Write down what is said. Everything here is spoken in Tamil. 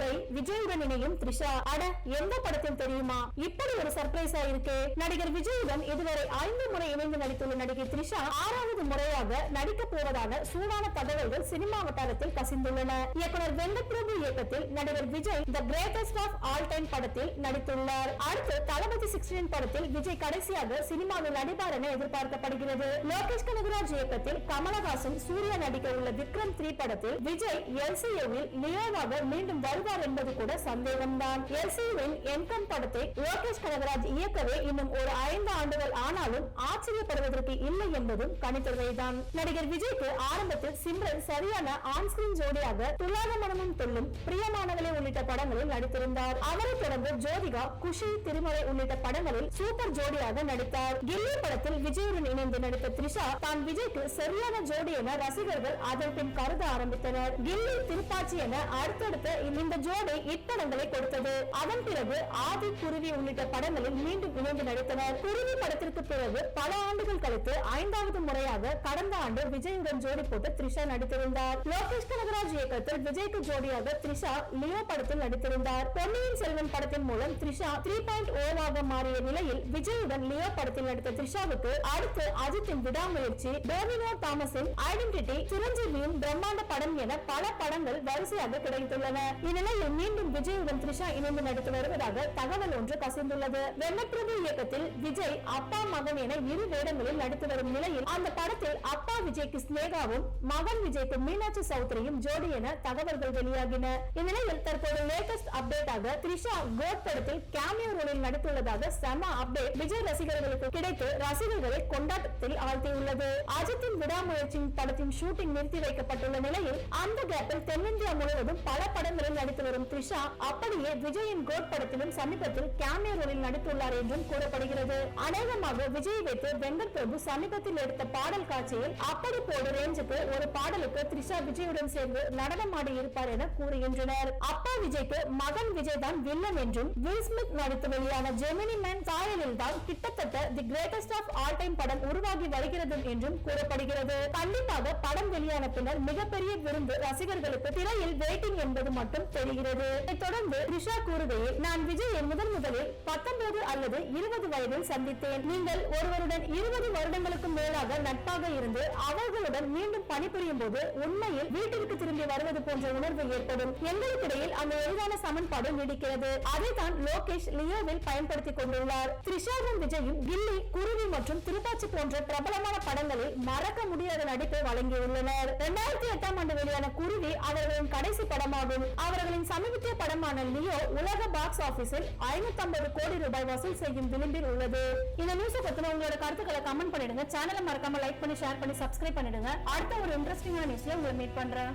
முறை விஜயுடன் இணையும் த்ரிஷா அட எந்த படத்தில் தெரியுமா? இப்படி ஒரு சர்ப்ரைஸா இருக்கு. நடிகர் விஜயுடன் இதுவரை ஐந்து முறை இணைந்து நடித்துள்ள நடிகை த்ரிஷா ஆறாவது முறையாக நடிக்க போவதாக சூடான தகவல்கள் சினிமா வட்டாரத்தில் கசிந்துள்ளன. இயக்குனர் வெங்கட்பிரபு இயக்கத்தில் நடிகர் Vijay the greatest of all time படத்தில் நடித்துள்ளார். அடுத்து தளபதி சிக்ஸ்டீன் படத்தில் விஜய் கடைசியாக சினிமாவில் நடிப்பார் என எதிர்பார்க்கப்படுகிறது. லோகேஷ் கனகராஜ் இயக்கத்தில் கமலஹாசன் சூர்யா நடிக்க உள்ள விக்ரம் த்ரீ படத்தில் விஜய் எல்சியூவில் லியோவாக மீண்டும் வருவார் என்பது கூட சந்தேகம்தான். எல்சிவின் என்கம் படத்தை லோகேஷ் கனகராஜ் இயக்கவே இன்னும் ஒரு ஐந்து ஆண்டுகள் ஆனாலும் ஆச்சரியப்படுவதற்கு இல்லை என்பதும் கணித்தவைதான். நடிகர் விஜய்க்கு ஆரம்பத்தில் சிம்ரன் சரியான ஆன்ஸ்கிரீன் ஜோடியாக துல்லாத மனமும் தொல்லும் பிரியமானவளே உள்ளிட்ட படங்களில் நடித்திருந்தார். அவரை தொடர்ந்து ஜோதிகா குஷி திருமலை உள்ளிட்ட படங்களில் சூப்பர் ஜோடியாக நடித்தார். கில்லி படத்தில் விஜயுடன் இணைந்து நடித்த த்ரிஷா தான் விஜய்க்கு சரியான ஜோடி என ரசிகர்கள் அதன் பின் கருத ஆரம்பித்தனர். கில்லி திருப்பாச்சி என அடுத்தடுத்த இந்த ஜோடி இத்தனங்களை கொடுத்தது. அதன் பிறகு ஆதி குருவி உள்ளிட்ட படங்களில் மீண்டும் இணைந்து நடித்தனர். குருவி படத்திற்கு பிறகு பல ஆண்டுகள் கழித்து ஐந்தாவது முறையாக கடந்த ஆண்டு விஜயுடன் ஜோடி போட்டு த்ரிஷா நடித்திருந்தார். லோகேஷ் கனகராஜ் இயக்கத்தில் விஜய்க்கு ஜோடியாக த்ரிஷா லியோ படத்தில் நடித்திருந்தார். பொன்னியின் செல்வன் படத்தின் மூலம் த்ரிஷா த்ரீ பாயிண்ட் ஓவாக மாறிய நிலையில் விஜயுடன் லியோ படத்தில் நடித்த த்ரிஷாவுக்கு அடுத்து அஜித்தின் விடாமுயற்சி டோமினோ தாமஸின் ஐடென்டிட்டி சிரஞ்சீவியின் பிரம்மாண்ட படம் என பல படங்கள் வரிசையாக கிடைத்துள்ளன. இந்நிலை இந்நிலையில் மீண்டும் விஜயுடன் த்ரிஷா இணைந்து நடித்து வருவதாக தகவல் ஒன்று கசிந்துள்ளது வெங்கட்பிரபு இயக்கத்தில் விஜய் அப்பா மகன் என இரு வேடங்களில் நடித்து வரும் நிலையில் அந்த படத்தில் அப்பா விஜய்க்கு ஸ்னேகாவும் மகன் விஜய்க்கு மீனாட்சி சௌத்ரியும் ஜோடி என தகவல்கள் வெளியாகின. இந்நிலையில் தற்போது லேட்டஸ்ட் அப்டேட்டாக த்ரிஷா கோட் படத்தில் கேமியோ ரோலில் நடித்துள்ளதாக செம அப்டேட் விஜய் ரசிகர்களுக்கு கிடைத்து ரசிகர்களை கொண்டாட்டத்தில் ஆழ்த்தியுள்ளது. அஜித்தின் விடாமுயற்சியின் படத்தின் ஷூட்டிங் நிறுத்தி வைக்கப்பட்டுள்ள நிலையில் அந்த கேப்பில் தென்னிந்தியா முழுவதும் பல படங்களில் நடித்து வரும் த்ரிஷா அப்படியே விஜயின் கோட் படத்திலும் சமீபத்தில் கேமியோ ரோலில் நடித்துள்ளார் என்றும் கூறப்படுகிறது. அநேகமாக விஜய் வைத்து வெங்கட் பிரபு சமீபத்தில் எடுத்த பாடல் காட்சியில் அப்படி போடு ரேஞ்சுக்கு ஒரு பாடலுக்கு த்ரிஷா விஜயுடன் சேர்ந்து நடனமாடி இருப்பார் என கூறுகின்றனர். அப்பா விஜய்க்கு மகன் விஜய் தான் வில்லன் என்றும் வில் ஸ்மித் நடித்து வெளியான ஜெமினி மேன் சாயலில் தான் கிட்டத்தட்ட the greatest of all time படம் உருவாகி வருகிறது என்றும் கூறப்படுகிறது. கண்டிப்பாக படம் வெளியான பின்னர் மிகப்பெரிய விருந்து ரசிகர்களுக்கு திரையில் வெயிட்டிங் என்பது மட்டும் தெரிகிறது. இதைத் தொடர்ந்து த்ரிஷா கூறுகையில் நான் விஜயை முதன் முதலில் பத்தொன்பது அல்லது இருபது வயதில் சந்தித்தேன். நீங்கள் ஒருவருடன் இருபது வருடங்களுக்கு மேலாக நட்பாக இருந்து அவர்களுடன் மீண்டும் பணிபுரியும் போது உண்மையில் வீட்டிற்கு திரும்பி வருவது போன்ற உணர்வு ஏற்படும். எங்களுக்கிடையில் அந்த எளிதான சமன்பாடு நீடிக்கிறது. அதைத்தான் லோகேஷ் லியோவில் பயன்படுத்திக் கொண்டுள்ளார். த்ரிஷாவும் விஜயும் கில்லி குருவி மற்றும் திருப்பாச்சி போன்ற பிரபலமான படங்களில் மறக்க முடியாத நடிப்பை வழங்கியுள்ளனர். இரண்டாயிரத்தி எட்டாம் ஆண்டு வெளியான குருவி அவர்களின் கடைசி படமாகும். அவர்கள் அவர்களின் சமீபத்திய படமான லியோ உலக பாக்ஸ் ஆபீஸில் ஐநூத்தி ஐம்பது கோடி ரூபாய் வசூல் செய்யும் விளிம்பில் உள்ளது. இந்த நியூஸ் பத்தின உங்களோட கருத்துக்களை கமெண்ட் பண்ணிடுங்க. சேனலை மறக்காம லைக் பண்ணி ஷேர் பண்ணி சப்ஸ்கிரைப் பண்ணிடுங்க. அடுத்த ஒரு இன்ட்ரெஸ்டிங்கான நியூஸ்ல உங்களை மீட் பண்றேன்.